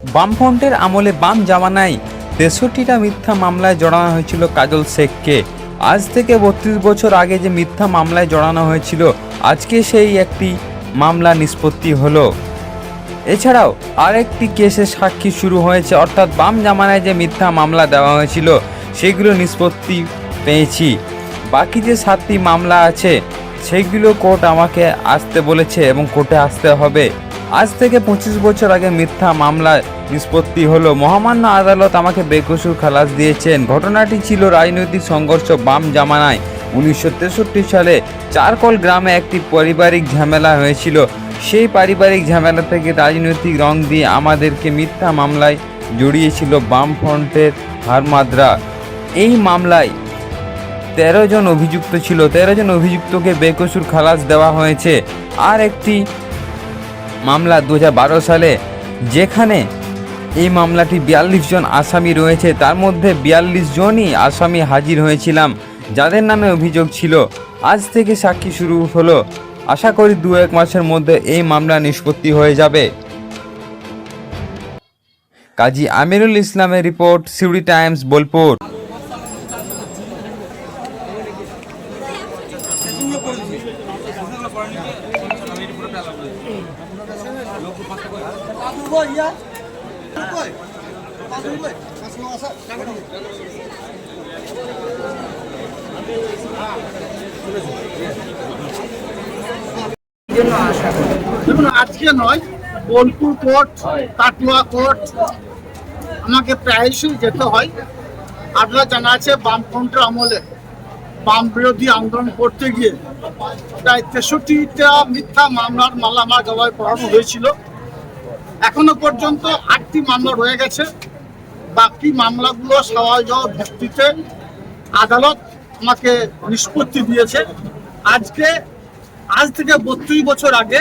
বামফ্রন্টের আমলে বাম জামানায় তেষট্টিটা মিথ্যা মামলায় জড়ানো হয়েছিল কাজল শেখকে। আজ থেকে বত্রিশ বছর আগে যে মিথ্যা মামলায় জড়ানো হয়েছিল, আজকে সেই একটি মামলা নিষ্পত্তি হলো। এছাড়াও আরেকটি কেসের সাক্ষী শুরু হয়েছে, অর্থাৎ বাম জামানায় যে মিথ্যা মামলা দেওয়া হয়েছিল, সেগুলো নিষ্পত্তি পেয়েছি। বাকি যে সাতটি মামলা আছে, সেগুলো কোর্ট আমাকে আসতে বলেছে এবং কোর্টে আসতে হবে। আজ থেকে পঁচিশ বছর আগে মিথ্যা মামলা নিষ্পত্তি হলো। মহামান্য আদালত আমাকে বেকসুর খালাস দিয়েছেন। ঘটনাটি ছিল রাজনৈতিক সংঘর্ষ বাম জামানায়। উনিশশো তেষট্টি সালে চারকল গ্রামে একটি পারিবারিক ঝামেলা হয়েছিল। সেই পারিবারিক ঝামেলা থেকে রাজনৈতিক রং দিয়ে আমাদেরকে মিথ্যা মামলায় জড়িয়েছিল বামফ্রন্টের হারমাদরা। এই মামলায় তেরো জন অভিযুক্ত ছিল। তেরো জন অভিযুক্তকে বেকসুর খালাস দেওয়া হয়েছে। আর একটি মামলা দু হাজার বারো সালে, যেখানে এই মামলাটি বিয়াল্লিশ জন আসামি রয়েছে, তার মধ্যে বিয়াল্লিশ জনই আসামি হাজির হয়েছিলাম, যাদের নামে অভিযোগ ছিল। আজ থেকে সাক্ষী শুরু হলো। আশা করি দু এক মাসের মধ্যে এই মামলা নিষ্পত্তি হয়ে যাবে। কাজী আমিরুল ইসলামের রিপোর্ট, সিউড়ি টাইমস, বোলপুর। আজকে নয়, বোলপুর কোর্ট কাটুয়া কোর্ট আমাকে প্রায়শই যেতে হয়। আপনারা জানা আছে বামফ্রন্টের আমলে। বাম বিরোধী আন্দোলন করতে গিয়ে প্রায় তেষট্টিটা মিথ্যা মামলার মামলা আমার গলায় পড়ানো হয়েছিল। এখনও পর্যন্ত আটটি মামলা রয়ে গেছে। বাকি মামলাগুলো জবাব ভিত্তিতে আদালত আমাকে নিষ্পত্তি দিয়েছে। আজকে, আজ থেকে বত্রিশ বছর আগে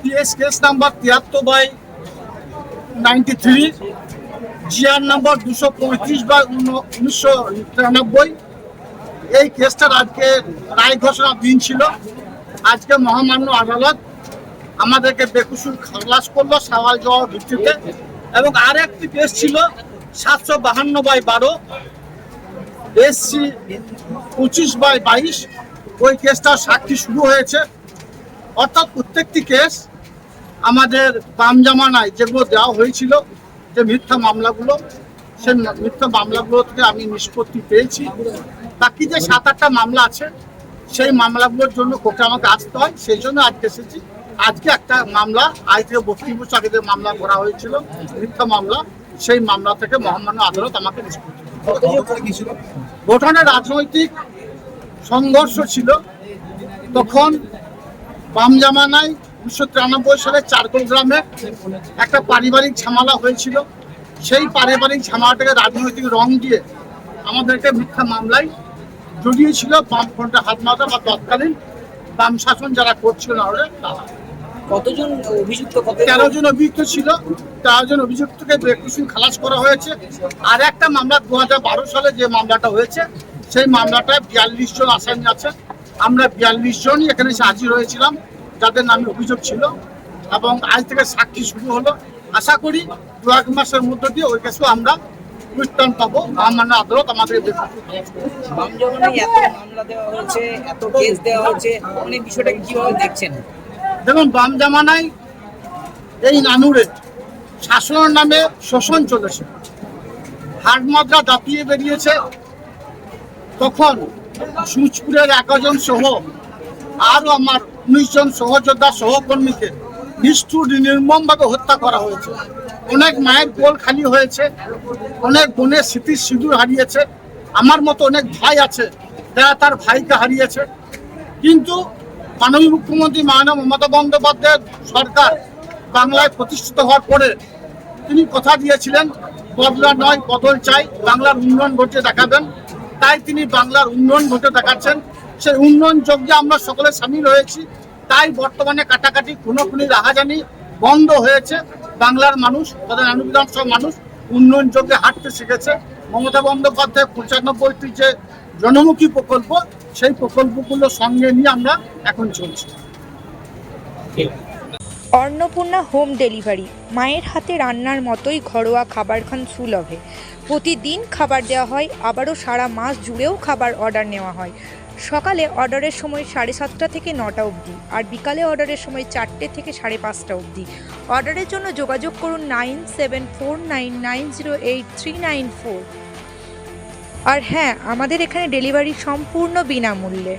পিএস কেস নাম্বার তিয়াত্তর by ninety three, GR number দুশো পঁয়ত্রিশ বাই উনিশশো তিরানব্বই এই কেসটার আজকে রায় ঘোষণার দিন ছিল। আজকে মহামান্য আদালত আমাদেরকে বেকুসুর খালাস করল সওয়াল জবাব ভিত্তিতে এবং আর একটি কেস ছিল সাতশো বাহান্ন বাই বারো, এসসি পঁচিশ বাই বাইশ। ওই কেসটার সাক্ষী শুরু হয়েছে। অর্থাৎ প্রত্যেকটি কেস আমাদের বাম জামানায় যেগুলো দেওয়া হয়েছিল, যে মিথ্যা মামলাগুলো সেই মিথ্যা মামলাগুলো থেকে আমি নিষ্পত্তি পেয়েছি। বাকি যে সাত আটটা মামলা আছে সেই মামলাগুলোর জন্য কোর্টে আমাকে আসতে হয়। সেই জন্য আজকে এসেছি। আজকে একটা মামলা আজ থেকে বত্রিশ বছর আগে যে মামলা করা হয়েছিল মিথ্যা মামলা। সেই মামলা থেকে মহামান্য আদালত আমাকে নিষ্পত্তি রাজনৈতিক সংঘর্ষ ছিল। তখন বাম জামানায় উনিশশো তিরানব্বই সালে চারকোল গ্রামে একটা পারিবারিক ঝামেলা হয়েছিল। সেই পারিবারিক ঝামেলাটাকে রাজনৈতিক রং দিয়ে আমাদেরকে মিথ্যা মামলায় জড়িয়েছিল বামফ্রন্টে হাত মাথা বা তৎকালীন বাম শাসন যারা করছিল না ওরা তারা। কতজন অভিযুক্ত তেরো জন অভিযুক্ত ছিল তেরো জন অভিযুক্তকে বেকুসুম খালাস করা হয়েছে। আর একটা মামলা দু বারো সালে যে মামলাটা হয়েছে সেই মামলাটায় বিয়াল্লিশ জন আসামি আছে। আমরা বিয়াল্লিশ জনই এখানে এসে হাজির হয়েছিলাম যাদের নামে অভিযোগ ছিল। এবং আজ থেকে সাক্ষী শুরু হলো। আশা করি দু এক মাসের মধ্য দিয়ে ওই কেসও আমরা পরিত্রাণ পাবো মহামান্য আদালত আমাদের এত মামলা দেওয়া হয়েছে এত কেস দেওয়া হয়েছে আপনি বিষয়টাকে কীভাবে দেখছেন? দেখুন বাম জামানায় এই নানুরে শাসনের নামে শোষণ চলেছে। হাট মাত্রা দাপিয়ে বেরিয়েছে। তখন সুচপুরের একজন সহ আরও আমার উনিশ জন সহযোদ্ধা সহকর্মীকে নিষ্ঠুর নির্মমভাবে হত্যা করা হয়েছে। অনেক মায়ের গোল খালি হয়েছে, অনেক বোনের স্মৃতির সিঁদুর হারিয়েছে, আমার মতো অনেক ভাই আছে যারা তার ভাইকে হারিয়েছে। কিন্তু মাননীয় মুখ্যমন্ত্রী মাননীয় মমতা বন্দ্যোপাধ্যায়ের সরকার বাংলায় প্রতিষ্ঠিত হওয়ার পরে তিনি কথা দিয়েছিলেন, বদলা নয়, বদল চাই, বাংলার উন্নয়ন ঘটে দেখাবেন। তাই তিনি বাংলার উন্নয়ন ঘটে দেখাচ্ছেন। সেই উন্নয়ন যজ্ঞে আমরা সকলে সামিল হয়েছি, তাই বর্তমানে কাটাকাটি খুনোখুনি রাহাজানি বন্ধ হয়েছে। বাংলার মানুষ তাদের মানুষ উন্নয়ন যজ্ঞে হাঁটতে শিখেছে। মমতা বন্দ্যোপাধ্যায় পঁচানব্বইটি যে জনমুখী প্রকল্প, সেই প্রকল্পগুলো সঙ্গে নিয়ে আমরা এখন চলছি। অন্নপূর্ণা হোম ডেলিভারি, মায়ের হাতে রান্নার মতোই ঘরোয়া খাবার খান সুলভে। প্রতিদিন খাবার দেওয়া হয়, আবারও সারা মাস জুড়েও খাবার অর্ডার নেওয়া হয়। সকালে অর্ডারের সময় সাড়ে সাতটা থেকে নটা অবধি আর বিকালে অর্ডারের সময় চারটে থেকে সাড়ে পাঁচটা অবধি। অর্ডারের জন্য যোগাযোগ করুন nine seven four nine nine zero eight three nine four. আর হ্যাঁ আমাদের এখানে ডেলিভারি সম্পূর্ণ বিনামূল্যে।